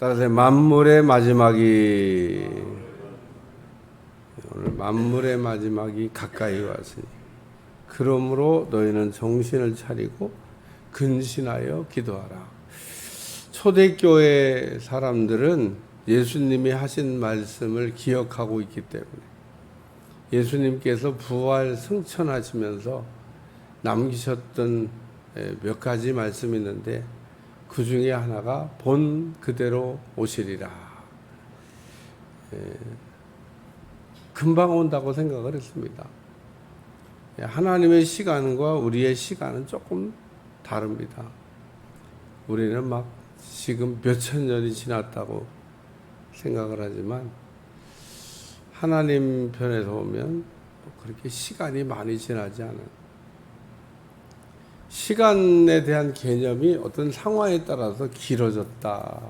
따라서 만물의 마지막이 오늘 만물의 마지막이 가까이 왔으니 그러므로 너희는 정신을 차리고 근신하여 기도하라. 초대교회 사람들은 예수님이 하신 말씀을 기억하고 있기 때문에 예수님께서 부활 승천하시면서 남기셨던 에, 몇 가지 말씀이 있는데 그 중에 하나가 본 그대로 오시리라. 에, 금방 온다고 생각을 했습니다. 예, 하나님의 시간과 우리의 시간은 조금 다릅니다. 우리는 막 지금 몇 천 년이 지났다고 생각을 하지만 하나님 편에서 보면 그렇게 시간이 많이 지나지 않아요. 시간에 대한 개념이 어떤 상황에 따라서 길어졌다,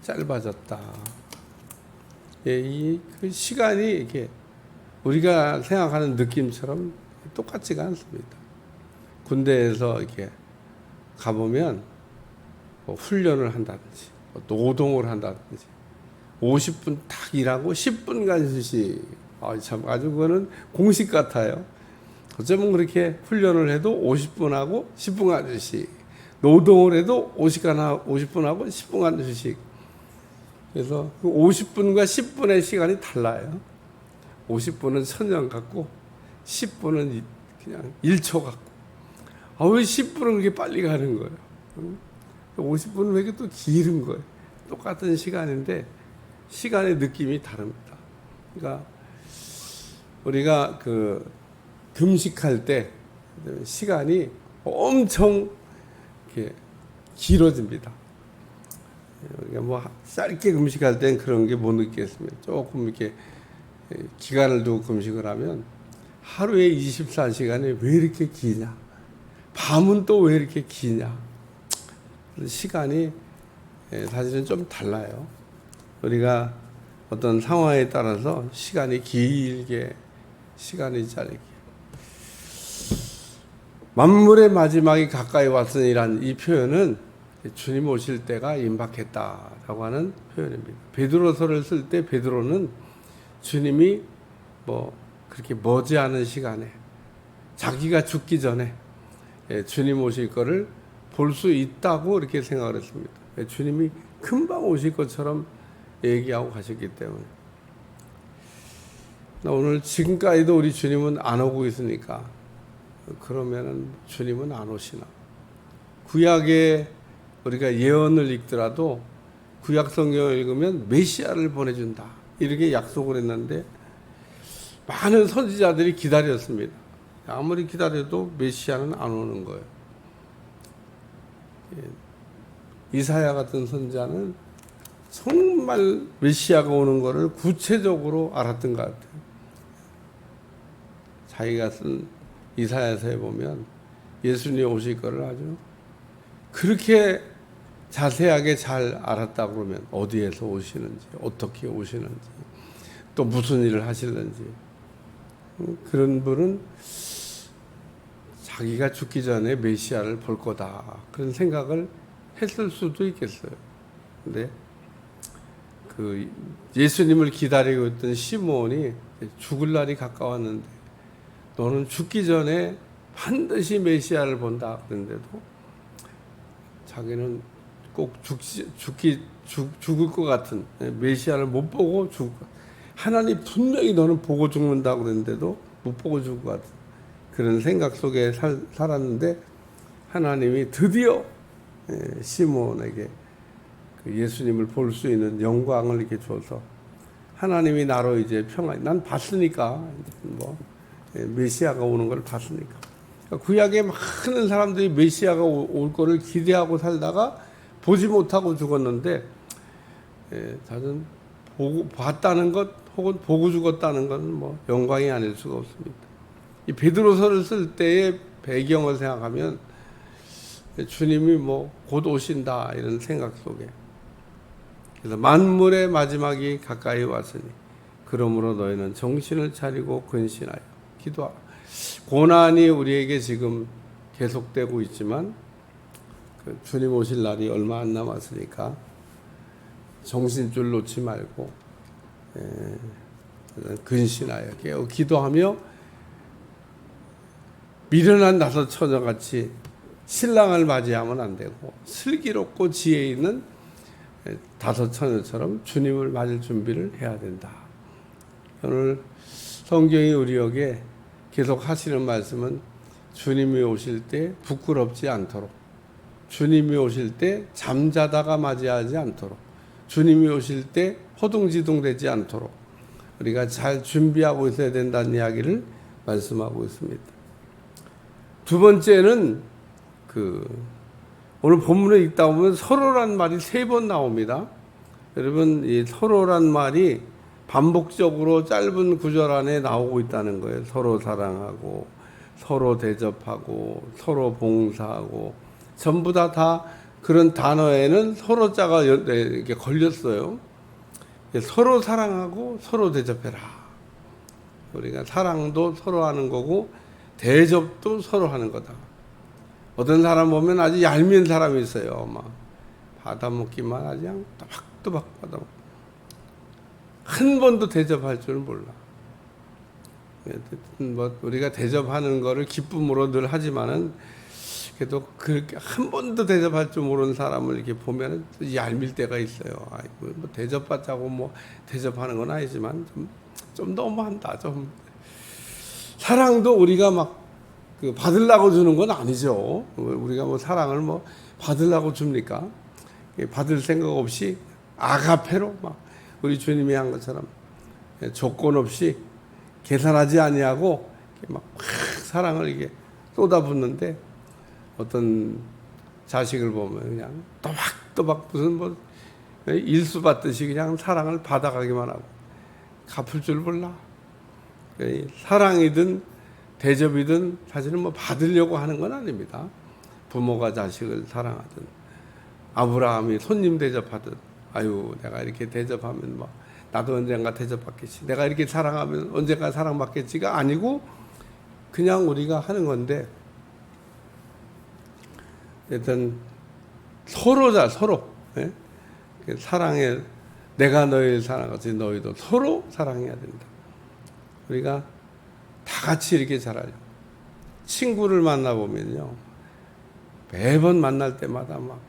짧아졌다. 예, 이그 시간이 이렇게 우리가 생각하는 느낌처럼 똑같지가 않습니다. 군대에서 이렇게 가보면 뭐 훈련을 한다든지 뭐 노동을 한다든지 50분 딱 일하고 10분간 휴식. 아, 참 아주 그거는 공식 같아요. 어쩌면 그렇게 훈련을 해도 50분 하고 10분간 휴식. 노동을 해도 50간 하 50분 하고 10분간 휴식. 그래서 그 50분과 10분의 시간이 달라요. 50분은 천년 같고 10분은 그냥 1초 같고. 아, 왜 10분은 그렇게 빨리 가는 거예요? 50분은 왜 이렇게 또 기른 거예요? 똑같은 시간인데 시간의 느낌이 다릅니다. 그러니까 우리가 그 금식할 때 시간이 엄청 길어집니다. 우리가 뭐 짧게 금식할 땐 그런 게 못 느끼겠습니다. 조금 이렇게 기간을 두고 금식을 하면 하루에 24시간이 왜 이렇게 기냐? 밤은 또 왜 이렇게 기냐? 시간이 사실은 좀 달라요. 우리가 어떤 상황에 따라서 시간이 길게, 시간이 짧게. 만물의 마지막이 가까이 왔으니란 이 표현은 주님 오실 때가 임박했다라고 하는 표현입니다. 베드로서를 쓸 때 베드로는 주님이 뭐 그렇게 머지않은 시간에 자기가 죽기 전에 예, 주님 오실 거를 볼 수 있다고 이렇게 생각을 했습니다. 예, 주님이 금방 오실 것처럼 얘기하고 가셨기 때문에 오늘 지금까지도 우리 주님은 안 오고 있으니까 그러면은 주님은 안 오시나? 구약에 우리가 예언을 읽더라도 구약 성경을 읽으면 메시아를 보내준다 이렇게 약속을 했는데 많은 선지자들이 기다렸습니다. 아무리 기다려도 메시아는 안 오는 거예요. 예. 이사야 같은 선지자는 정말 메시아가 오는 것을 구체적으로 알았던 것 같아요. 자기가 쓴 이사야서에 보면 예수님 오실 것을 아주 그렇게 자세하게 잘 알았다 그러면 어디에서 오시는지 어떻게 오시는지 또 무슨 일을 하실는지 그런 분은 자기가 죽기 전에 메시아를 볼 거다 그런 생각을 했을 수도 있겠어요. 근데 그 예수님을 기다리고 있던 시몬이 죽을 날이 가까웠는데 너는 죽기 전에 반드시 메시아를 본다 그런데도 자기는 꼭 죽기, 죽기 죽, 죽을 것 같은 메시아를 못 보고 것 하나님 분명히 너는 보고 죽는다 그랬는데도 못 보고 죽을 것 같은 그런 생각 속에 살, 살았는데 하나님이 드디어 예, 시몬에게 그 예수님을 볼 수 있는 영광을 이렇게 줘서 하나님이 나로 이제 평안 난 봤으니까 뭐. 예, 메시아가 오는 걸 봤으니까 그러니까 구약에 많은 사람들이 메시아가 올 거를 기대하고 살다가 보지 못하고 죽었는데 예, 저는 보고 봤다는 것 혹은 보고 죽었다는 것은 뭐 영광이 아닐 수가 없습니다. 이 베드로서를 쓸 때의 배경을 생각하면 주님이 뭐 곧 오신다 이런 생각 속에 그래서 만물의 마지막이 가까이 왔으니 그러므로 너희는 정신을 차리고 근신하여 기도하라. 고난이 우리에게 지금 계속되고 있지만 그 주님 오실 날이 얼마 안 남았으니까 정신줄 놓지 말고 에, 근신하여 깨어 기도하며 미련한 다섯 처녀같이 신랑을 맞이하면 안 되고 슬기롭고 지혜 있는 다섯 처녀처럼 주님을 맞을 준비를 해야 된다. 오늘 성경이 우리에게 계속 하시는 말씀은 주님이 오실 때 부끄럽지 않도록 주님이 오실 때 잠자다가 맞이하지 않도록 주님이 오실 때 허둥지둥 되지 않도록 우리가 잘 준비하고 있어야 된다는 이야기를 말씀하고 있습니다. 두 번째는 그 오늘 본문에 읽다 보면 서로란 말이 세 번 나옵니다. 여러분 이 서로란 말이 반복적으로 짧은 구절 안에 나오고 있다는 거예요. 서로 사랑하고 서로 대접하고 서로 봉사하고 전부 다 다 그런 단어에는 서로 자가 연- 네, 이렇게 걸렸어요. 서로 사랑하고 서로 대접해라. 우리가 사랑도 서로 하는 거고 대접도 서로 하는 거다. 어떤 사람 보면 아주 얄미운 사람이 있어요. 막 받아먹기만 하지 그냥 또박또박 받아먹. 한 번도 대접할 줄 몰라. 뭐 우리가 대접하는 거를 기쁨으로 늘 하지만은 그래도 그렇게 한 번도 대접할 줄 모르는 사람을 이렇게 보면은 또 얄밀 때가 있어요. 아이고 뭐 대접받자고 뭐 대접하는 건 아니지만 좀, 좀 너무한다. 좀 사랑도 우리가 막 그 받으려고 주는 건 아니죠. 우리가 뭐 사랑을 뭐 받으려고 줍니까? 예, 받을 생각 없이 아가페로 막 우리 주님이 한 것처럼 예, 조건 없이 계산하지 아니하고 막, 막 사랑을 이게 쏟아붓는데 어떤 자식을 보면 그냥 또박또박 무슨 뭐 일수 받듯이 그냥 사랑을 받아가기만 하고 갚을 줄 몰라. 이 사랑이든 대접이든 사실은 뭐 받으려고 하는 건 아닙니다. 부모가 자식을 사랑하든 아브라함이 손님 대접하듯 아유 내가 이렇게 대접하면 뭐 나도 언젠가 대접받겠지. 내가 이렇게 사랑하면 언젠가 사랑받겠지가 아니고 그냥 우리가 하는 건데 일단 서로자 서로 예? 그 사랑에 내가 너희를 사랑하지 너희도 서로 사랑해야 된다. 우리가 다 같이 이렇게 자라요. 친구를 만나 보면요 매번 만날 때마다 막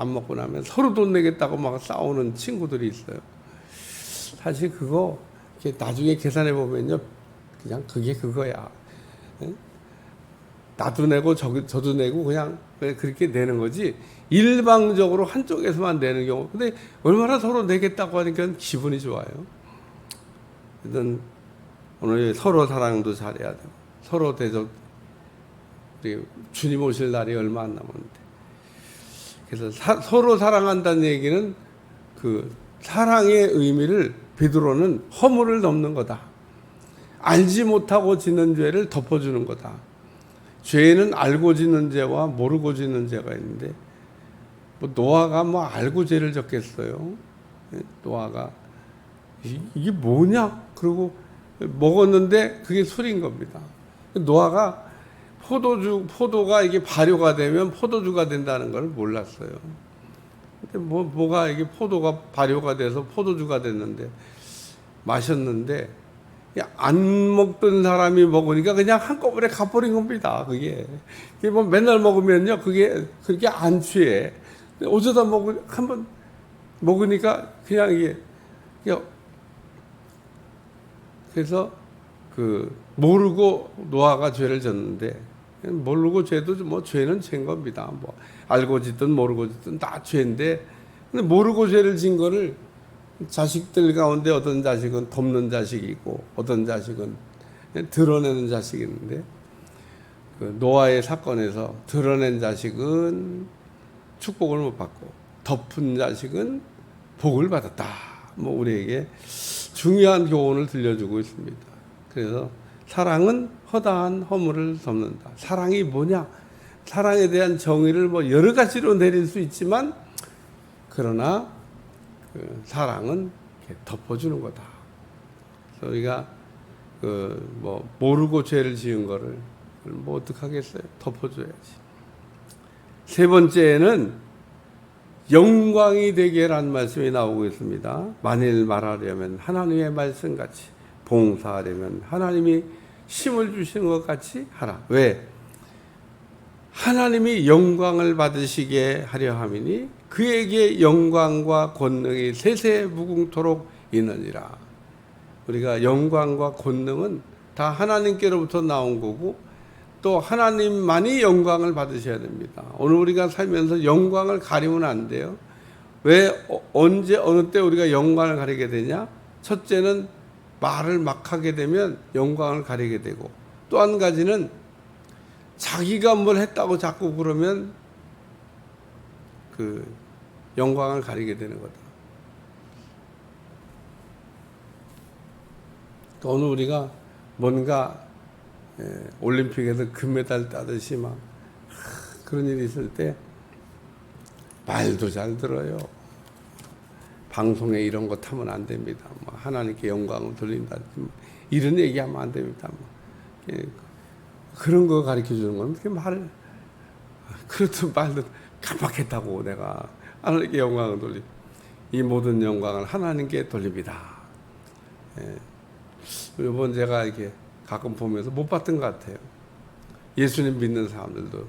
밥 먹고 나면 서로 돈 내겠다고 막 싸우는 친구들이 있어요. 사실 그거 나중에 계산해 보면요 그냥 그게 그거야. 예? 나도 내고 저, 저도 내고 그냥 그렇게 내는 거지 일방적으로 한쪽에서만 내는 경우 근데 얼마나 서로 내겠다고 하니까 기분이 좋아요 일단 오늘 서로 사랑도 잘해야 되고 서로 대접 주님 오실 날이 얼마 안 남았는데 그래서 사, 서로 사랑한다는 얘기는 그 사랑의 의미를 베드로는 허물을 넘는 거다 알지 못하고 짓는 죄를 덮어주는 거다 죄는 알고 짓는 죄와 모르고 짓는 죄가 있는데 뭐 노아가 뭐 알고 죄를 졌겠어요. 예, 노아가 이- 이게 뭐냐? 그리고 먹었는데 그게 술인 겁니다. 노아가 포도주 포도가 이게 발효가 되면 포도주가 된다는 걸 몰랐어요. 근데 뭐 뭐가 이게 포도가 발효가 돼서 포도주가 됐는데 마셨는데 야, 안 먹던 사람이 먹으니까 그냥 한꺼번에 가버린 겁니다. 그게. 그게 뭐 맨날 먹으면요, 그게 그렇게 안 취해. 어쩌다 먹으 한번 먹으니까 그냥 이게 그래서 그 모르고 노아가 죄를 졌는데 모르고 죄도 뭐 죄는 죄인 겁니다. 뭐 알고 짓든 모르고 짓든 다 죄인데 근데 모르고 죄를 진 거를 자식들 가운데 어떤 자식은 돕는 자식이 있고 어떤 자식은 드러내는 자식이 있는데 그 노아의 사건에서 드러낸 자식은 축복을 못 받고 덮은 자식은 복을 받았다. 뭐 우리에게 중요한 교훈을 들려주고 있습니다. 그래서 사랑은 허다한 허물을 덮는다. 사랑이 뭐냐? 사랑에 대한 정의를 뭐 여러 가지로 내릴 수 있지만 그러나 그 사랑은 덮어주는 거다. 우리가 그 뭐 모르고 죄를 지은 거를 뭐 어떡하겠어요? 덮어줘야지. 세 번째는 영광이 되게라는 말씀이 나오고 있습니다. 만일 말하려면 하나님의 말씀 같이 봉사하려면 하나님이 힘을 주시는 것 같이 하라. 왜? 하나님이 영광을 받으시게 하려 함이니 그에게 영광과 권능이 세세 무궁토록 있느니라. 우리가 영광과 권능은 다 하나님께로부터 나온 거고 또 하나님만이 영광을 받으셔야 됩니다. 오늘 우리가 살면서 영광을 가리면 안 돼요. 왜 어, 언제 어느 때 우리가 영광을 가리게 되냐? 첫째는 말을 막 하게 되면 영광을 가리게 되고 또 한 가지는 자기가 뭘 했다고 자꾸 그러면 그 영광을 가리게 되는 거다. 또 오늘 우리가 뭔가 예, 올림픽에서 금메달 따듯이 막 하, 그런 일이 있을 때 말도 잘 들어요. 방송에 이런 거 타면 안 됩니다. 뭐 하나님께 영광을 돌린다. 이런 얘기하면 안 됩니다. 뭐. 예, 그런 거 가르쳐 주는 건 그렇게 말을 그렇든 말든 깜빡했다고 내가 하나님께 영광을 돌리 이 모든 영광을 하나님께 돌립니다. 예. 이번 제가 이렇게 가끔 보면서 못 봤던 것 같아요. 예수님 믿는 사람들도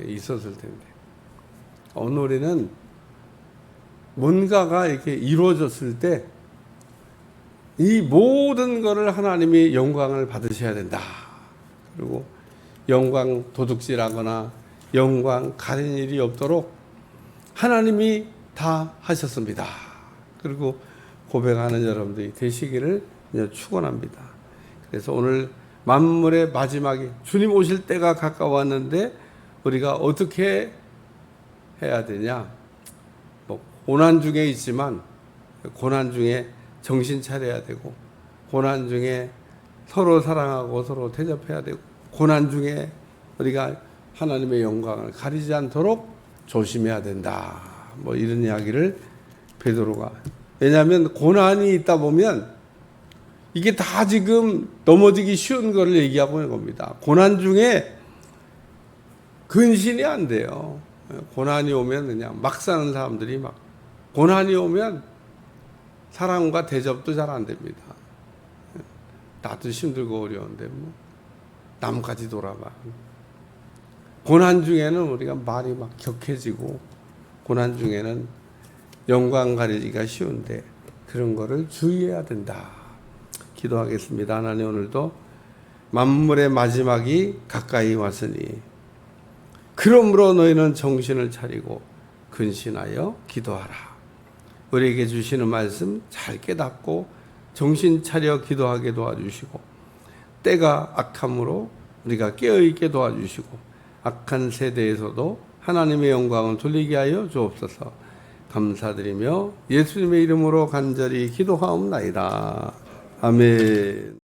있었을 텐데 오늘에는 뭔가가 이렇게 이루어졌을 때 이 모든 것을 하나님이 영광을 받으셔야 된다. 그리고 영광 도둑질하거나 영광 가린 일이 없도록 하나님이 다 하셨습니다. 그리고 고백하는 여러분들이 되시기를 축원합니다. 그래서 오늘 만물의 마지막에 주님 오실 때가 가까웠는데 우리가 어떻게 해야 되냐? 뭐 고난 중에 있지만 고난 중에 정신 차려야 되고 고난 중에 서로 사랑하고 서로 대접해야 되고 고난 중에 우리가 하나님의 영광을 가리지 않도록 조심해야 된다. 뭐 이런 이야기를 베드로가 왜냐하면 고난이 있다 보면 이게 다 지금 넘어지기 쉬운 거를 얘기하고 있는 겁니다. 고난 중에 근신이 안 돼요. 고난이 오면 그냥 막 사는 사람들이 막 고난이 오면 사랑과 대접도 잘 안 됩니다. 나도 힘들고 어려운데 뭐 남까지 돌아봐. 고난 중에는 우리가 말이 막 격해지고 고난 중에는 영광 가리기가 쉬운데 그런 거를 주의해야 된다. 기도하겠습니다. 하나님 오늘도 만물의 마지막이 가까이 왔으니 그러므로 너희는 정신을 차리고 근신하여 기도하라. 우리에게 주시는 말씀 잘 깨닫고 정신 차려 기도하게 도와주시고 때가 악함으로 우리가 깨어있게 도와주시고 악한 세대에서도 하나님의 영광을 돌리게 하여 주옵소서 감사드리며 예수님의 이름으로 간절히 기도하옵나이다. 아멘.